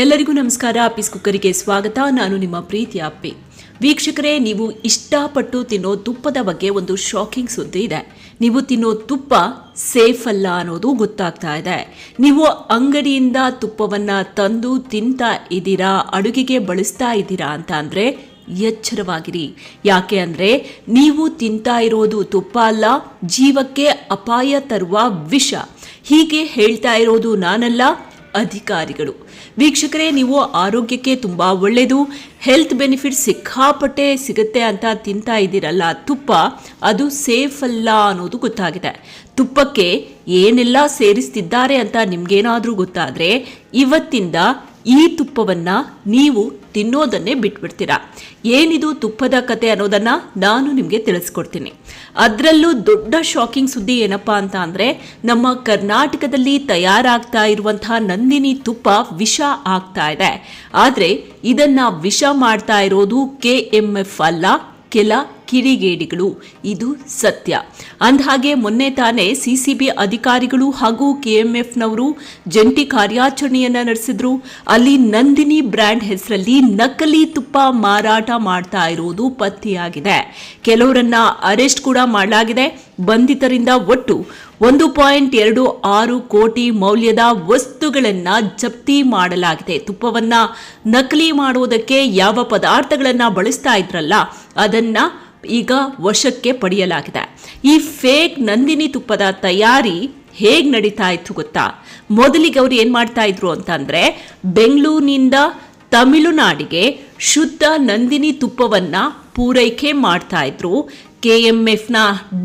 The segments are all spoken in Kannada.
ಎಲ್ಲರಿಗೂ ನಮಸ್ಕಾರ. ಅಪ್ಪಿಸ್ ಕುಕ್ಕರಿಗೆ ಸ್ವಾಗತ. ನಾನು ನಿಮ್ಮ ಪ್ರೀತಿ ಅಪ್ಪಿ. ವೀಕ್ಷಕರೇ, ನೀವು ಇಷ್ಟಪಟ್ಟು ತಿನ್ನೋ ತುಪ್ಪದ ಬಗ್ಗೆ ಒಂದು ಶಾಕಿಂಗ್ ಸುದ್ದಿ ಇದೆ. ನೀವು ತಿನ್ನೋ ತುಪ್ಪ ಸೇಫ್ ಅಲ್ಲ ಅನ್ನೋದು ಗೊತ್ತಾಗ್ತಾ ಇದೆ. ನೀವು ಅಂಗಡಿಯಿಂದ ತುಪ್ಪವನ್ನ ತಂದು ತಿಂತಾ ಇದ್ದೀರಾ, ಅಡುಗೆಗೆ ಬಳಸ್ತಾ ಇದ್ದೀರಾ ಅಂತ ಅಂದರೆ ಎಚ್ಚರವಾಗಿರಿ. ಯಾಕೆ ಅಂದರೆ ನೀವು ತಿಂತಾ ಇರೋದು ತುಪ್ಪ ಅಲ್ಲ, ಜೀವಕ್ಕೆ ಅಪಾಯ ತರುವ ವಿಷ. ಹೀಗೆ ಹೇಳ್ತಾ ಇರೋದು ನಾನಲ್ಲ ಅಧಿಕಾರಿಗಳು. ವೀಕ್ಷಕರೇ, ನೀವು ಆರೋಗ್ಯಕ್ಕೆ ತುಂಬ ಒಳ್ಳೆಯದು. ಹೆಲ್ತ್ ಬೆನಿಫಿಟ್ ಸಿಕ್ಕಾಪಟ್ಟೆ ಸಿಗುತ್ತೆ ಅಂತ ತಿಂತಾ ಇದ್ದೀರಲ್ಲ, ತುಪ್ಪ ಅದು ಸೇಫ್ ಅಲ್ಲ ಅನ್ನೋದು ಗೊತ್ತಾಗಿದೆ. ತುಪ್ಪಕ್ಕೆ ಏನೆಲ್ಲ ಸೇರಿಸ್ತಿದ್ದಾರೆ ಅಂತ ನಿಮಗೇನಾದರೂ ಗೊತ್ತಾದರೆ, ಇವತ್ತಿಂದ ಈ ತುಪ್ಪವನ್ನ ನೀವು ತಿನ್ನೋದನ್ನೇ ಬಿಟ್ಬಿಡ್ತೀರಾ? ಏನಿದು ತುಪ್ಪದ ಕತೆ ಅನ್ನೋದನ್ನ ನಾನು ನಿಮಗೆ ತಿಳಿಸ್ಕೊಡ್ತೀನಿ. ಅದರಲ್ಲೂ ದೊಡ್ಡ ಶಾಕಿಂಗ್ ಸುದ್ದಿ ಏನಪ್ಪಾ ಅಂತ ಅಂದ್ರೆ, ನಮ್ಮ ಕರ್ನಾಟಕದಲ್ಲಿ ತಯಾರಾಗ್ತಾ ಇರುವಂತಹ ನಂದಿನಿ ತುಪ್ಪ ವಿಷ ಆಗ್ತಾ ಇದೆ. ಆದ್ರೆ ಇದನ್ನ ವಿಷ ಮಾಡ್ತಾ ಇರೋದು ಕೆ ಎಂ ಎಫ್ ಅಲ್ಲ, ಕೆಲ ಕಿಡಿಗೇಡಿಗಳು. ಇದು ಸತ್ಯ. ಅಂದಹಾಗೆ ಮೊನ್ನೆ ತಾನೇ ಸಿಸಿಬಿ ಅಧಿಕಾರಿಗಳು ಹಾಗೂ ಕೆಎಂಎಫ್ನವರು ಜಂಟಿ ಕಾರ್ಯಾಚರಣೆಯನ್ನ ನಡೆಸಿದ್ರು. ಅಲ್ಲಿ ನಂದಿನಿ ಬ್ರ್ಯಾಂಡ್ ಹೆಸರಲ್ಲಿ ನಕಲಿ ತುಪ್ಪ ಮಾರಾಟ ಮಾಡ್ತಾ ಇರುವುದು ಪತ್ತೆಯಾಗಿದೆ. ಕೆಲವರನ್ನ ಅರೆಸ್ಟ್ ಕೂಡ ಮಾಡಲಾಗಿದೆ. ಬಂಧಿತರಿಂದ ಒಟ್ಟು ಒಂದು ಪಾಯಿಂಟ್ ಎರಡು ಆರು ಕೋಟಿ ಮೌಲ್ಯದ ವಸ್ತುಗಳನ್ನ ಜಪ್ತಿ ಮಾಡಲಾಗಿದೆ. ತುಪ್ಪವನ್ನ ನಕಲಿ ಮಾಡುವುದಕ್ಕೆ ಯಾವ ಪದಾರ್ಥಗಳನ್ನ ಬಳಸ್ತಾ ಇದ್ರಲ್ಲ, ಅದನ್ನ ಈಗ ವಶಕ್ಕೆ ಪಡೆಯಲಾಗಿದೆ. ಈ ಫೇಕ್ ನಂದಿನಿ ತುಪ್ಪದ ತಯಾರಿ ಹೇಗ್ ನಡೀತಾ ಇತ್ತು ಗೊತ್ತಾ? ಮೊದಲಿಗೆ ಅವ್ರು ಏನು ಮಾಡ್ತಾ ಇದ್ರು ಅಂತಂದ್ರೆ, ಬೆಂಗಳೂರಿನಿಂದ ತಮಿಳುನಾಡಿಗೆ ಶುದ್ಧ ನಂದಿನಿ ತುಪ್ಪವನ್ನ ಪೂರೈಕೆ ಮಾಡ್ತಾ ಇದ್ರು ಎಫ್ನ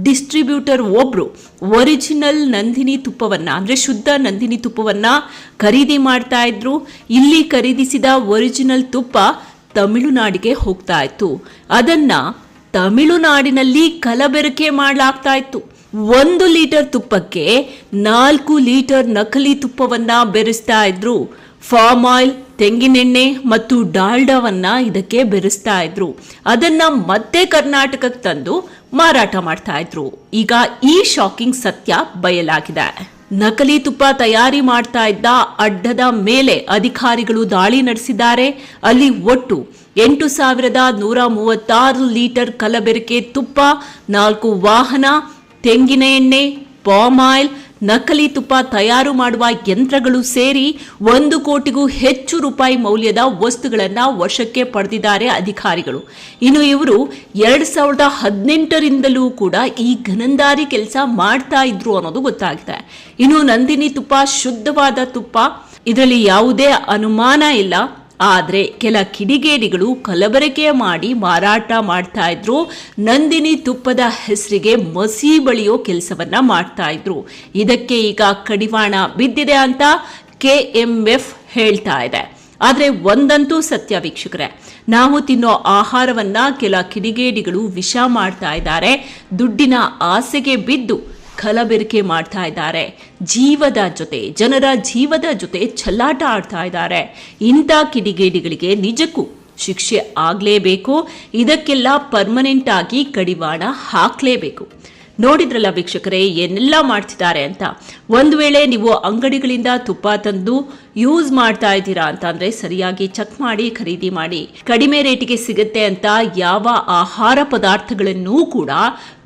ಡಿಸ್ಟ್ರಿಬ್ಯೂಟರ್ ಒಬ್ರು ಒರಿಜಿನಲ್ ನಂದಿನಿ ತುಪ್ಪವನ್ನ, ಅಂದ್ರೆ ಶುದ್ಧ ನಂದಿನಿ ತುಪ್ಪವನ್ನ ಖರೀದಿ ಮಾಡ್ತಾ ಇದ್ರು ಇಲ್ಲಿ ಖರೀದಿಸಿದ ಒರಿಜಿನಲ್ ತುಪ್ಪ ತಮಿಳುನಾಡಿಗೆ ಹೋಗ್ತಾ ಇತ್ತು ಅದನ್ನ ತಮಿಳುನಾಡಿನಲ್ಲಿ ಕಲಬೆರಕೆ ಮಾಡಲಾಗ್ತಾ ಇತ್ತು ಒಂದು ಲೀಟರ್ ತುಪ್ಪಕ್ಕೆ ನಾಲ್ಕು ಲೀಟರ್ ನಕಲಿ ತುಪ್ಪವನ್ನ ಬೆರೆಸ್ತಾ ಇದ್ರು ಫಾರ್ಮ್ ಆಯಿಲ್, ತೆಂಗಿನೆಣ್ಣೆ ಮತ್ತು ಡಾಲ್ಡವನ್ನ ಇದಕ್ಕೆ ಬೆರೆಸ್ತಾ ಇದ್ರು ಅದನ್ನ ಮತ್ತೆ ಕರ್ನಾಟಕಕ್ಕೆ ತಂದು ಮಾರಾಟ ಮಾಡ್ತಾ ಇದ್ರು ಈಗ ಈ ಶಾಕಿಂಗ್ ಸತ್ಯ ಬಯಲಾಗಿದೆ. ನಕಲಿ ತುಪ್ಪ ತಯಾರಿ ಮಾಡ್ತಾ ಇದ್ದ ಅಡ್ಡದ ಮೇಲೆ ಅಧಿಕಾರಿಗಳು ದಾಳಿ ನಡೆಸಿದ್ದಾರೆ. ಅಲ್ಲಿ ಒಟ್ಟು ಎಂಟು ಸಾವಿರದ ನೂರ ಮೂವತ್ತಾರು ಲೀಟರ್ ಕಲಬೆರಕೆ ತುಪ್ಪ, ನಾಲ್ಕು ವಾಹನ, ತೆಂಗಿನ ಎಣ್ಣೆ, ಪಾಮ್ ಆಯಿಲ್, ನಕಲಿ ತುಪ್ಪ ತಯಾರು ಮಾಡುವ ಯಂತ್ರಗಳು ಸೇರಿ ಒಂದು ಕೋಟಿಗೂ ಹೆಚ್ಚು ರೂಪಾಯಿ ಮೌಲ್ಯದ ವಸ್ತುಗಳನ್ನು ವಶಕ್ಕೆ ಪಡೆದಿದ್ದಾರೆ ಅಧಿಕಾರಿಗಳು. ಇನ್ನು ಇವರು ಎರಡು ಸಾವಿರದ ಹದಿನೆಂಟರಿಂದಲೂ ಕೂಡ ಈ ಘನಂದಾರಿ ಕೆಲಸ ಮಾಡ್ತಾ ಇದ್ರು ಅನ್ನೋದು ಗೊತ್ತಾಗಿದೆ ಇನ್ನು ನಂದಿನಿ ತುಪ್ಪ ಶುದ್ಧವಾದ ತುಪ್ಪ. ಇದರಲ್ಲಿ ಯಾವುದೇ ಅನುಮಾನ ಇಲ್ಲ. ಆದ್ರೆ ಕೆಲ ಕಿಡಿಗೇಡಿಗಳು ಕಲಬೆರಕೆ ಮಾಡಿ ಮಾರಾಟ ಮಾಡ್ತಾ ಇದ್ರು. ನಂದಿನಿ ತುಪ್ಪದ ಹೆಸರಿಗೆ ಮಸಿ ಬಳಿಯೋ ಕೆಲಸವನ್ನ ಮಾಡ್ತಾ ಇದ್ರು. ಇದಕ್ಕೆ ಈಗ ಕಡಿವಾಣ ಬಿದ್ದಿದೆ ಅಂತ ಕೆ ಎಂ ಎಫ್ ಹೇಳ್ತಾ ಇದೆ. ಆದರೆ ಒಂದಂತೂ ಸತ್ಯ ವೀಕ್ಷಕರೇ, ನಾವು ತಿನ್ನೋ ಆಹಾರವನ್ನ ಕೆಲ ಕಿಡಿಗೇಡಿಗಳು ವಿಷ ಮಾಡ್ತಾ ಇದ್ದಾರೆ. ದುಡ್ಡಿನ ಆಸೆಗೆ ಬಿದ್ದು ಕಲಬೆರಕೆ ಮಾಡ್ತಾ ಇದ್ದಾರೆ. ಜೀವದ ಜೊತೆ, ಜನರ ಜೀವದ ಜೊತೆ ಚಲ್ಲಾಟ ಆಡ್ತಾ ಇದ್ದಾರೆ. ಇಂಥ ಕಿಡಿಗೇಡಿಗಳಿಗೆ ನಿಜಕ್ಕೂ ಶಿಕ್ಷೆ ಆಗಲೇಬೇಕು. ಇದಕ್ಕೆಲ್ಲ ಪರ್ಮನೆಂಟ್ ಆಗಿ ಕಡಿವಾಣ ಹಾಕಲೇಬೇಕು. ನೋಡಿದ್ರಲ್ಲ ವೀಕ್ಷಕರೇ, ಏನೆಲ್ಲ ಮಾಡ್ತಿದ್ದಾರೆ ಅಂತ. ಒಂದು ವೇಳೆ ನೀವು ಅಂಗಡಿಗಳಿಂದ ತುಪ್ಪ ತಂದು ಯೂಸ್ ಮಾಡ್ತಾ ಇದ್ದೀರಾ ಅಂತ ಅಂದ್ರೆ ಸರಿಯಾಗಿ ಚೆಕ್ ಮಾಡಿ, ಖರೀದಿ ಮಾಡಿ. ಕಡಿಮೆ ರೇಟಿಗೆ ಸಿಗುತ್ತೆ ಅಂತ ಯಾವ ಆಹಾರ ಪದಾರ್ಥಗಳನ್ನೂ ಕೂಡ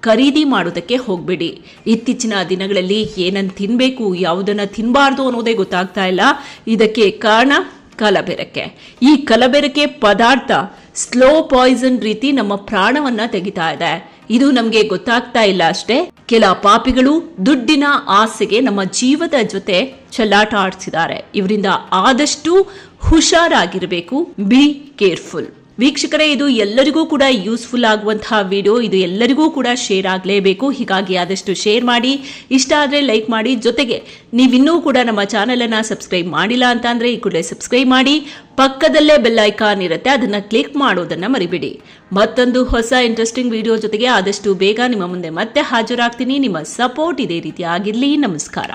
ಖರೀದಿ ಮಾಡೋದಕ್ಕೆ ಹೋಗ್ಬೇಡಿ. ಇತ್ತೀಚಿನ ದಿನಗಳಲ್ಲಿ ಏನನ್ನು ತಿನ್ಬೇಕು, ಯಾವುದನ್ನ ತಿನ್ನಬಾರ್ದು ಅನ್ನೋದೇ ಗೊತ್ತಾಗ್ತಾ ಇಲ್ಲ. ಇದಕ್ಕೆ ಕಾರಣ ಕಲಬೆರಕೆ. ಈ ಕಲಬೆರಕೆ ಪದಾರ್ಥ ಸ್ಲೋ ಪಾಯ್ಸನ್ ರೀತಿ ನಮ್ಮ ಪ್ರಾಣವನ್ನ ತೆಗಿತಾ ಇದೆ. ಇದು ನಮಗೆ ಗೊತ್ತಾಗ್ತಾ ಇಲ್ಲ ಅಷ್ಟೇ. ಕೆಲ ಪಾಪಿಗಳು ದುಡ್ಡಿನ ಆಸೆಗೆ ನಮ್ಮ ಜೀವದ ಜೊತೆ ಚಲ್ಲಾಟ ಆಡ್ಸಿದ್ದಾರೆ. ಇವರಿಂದ ಆದಷ್ಟು ಹುಷಾರಾಗಿರಬೇಕು. ಬಿ ಕೇರ್ಫುಲ್ ವೀಕ್ಷಕರೇ, ಇದು ಎಲ್ಲರಿಗೂ ಕೂಡ ಯೂಸ್ಫುಲ್ ಆಗುವಂತಹ ವಿಡಿಯೋ ಇದು ಎಲ್ಲರಿಗೂ ಕೂಡ ಶೇರ್ ಆಗಲೇಬೇಕು. ಹೀಗಾಗಿ ಆದಷ್ಟು ಶೇರ್ ಮಾಡಿ. ಇಷ್ಟ ಆದರೆ ಲೈಕ್ ಮಾಡಿ. ಜೊತೆಗೆ ನೀವಿನ್ನೂ ಕೂಡ ನಮ್ಮ ಚಾನೆಲ್ ಅನ್ನ ಸಬ್ಸ್ಕ್ರೈಬ್ ಮಾಡಿಲ್ಲ ಅಂತ ಅಂದ್ರೆ ಈ ಕೂಡಲೇ ಸಬ್ಸ್ಕ್ರೈಬ್ ಮಾಡಿ. ಪಕ್ಕದಲ್ಲೇ ಬೆಲ್ ಐಕಾನ್ ಇರುತ್ತೆ. ಅದನ್ನ ಕ್ಲಿಕ್ ಮಾಡೋದನ್ನ ಮರಿಬೇಡಿ. ಮತ್ತೊಂದು ಹೊಸ ಇಂಟ್ರೆಸ್ಟಿಂಗ್ ವಿಡಿಯೋ ಜೊತೆಗೆ ಆದಷ್ಟು ಬೇಗ ನಿಮ್ಮ ಮುಂದೆ ಮತ್ತೆ ಹಾಜರಾಗ್ತೀನಿ. ನಿಮ್ಮ ಸಪೋರ್ಟ್ ಇದೇ ರೀತಿ ಆಗಿರಲಿ. ನಮಸ್ಕಾರ.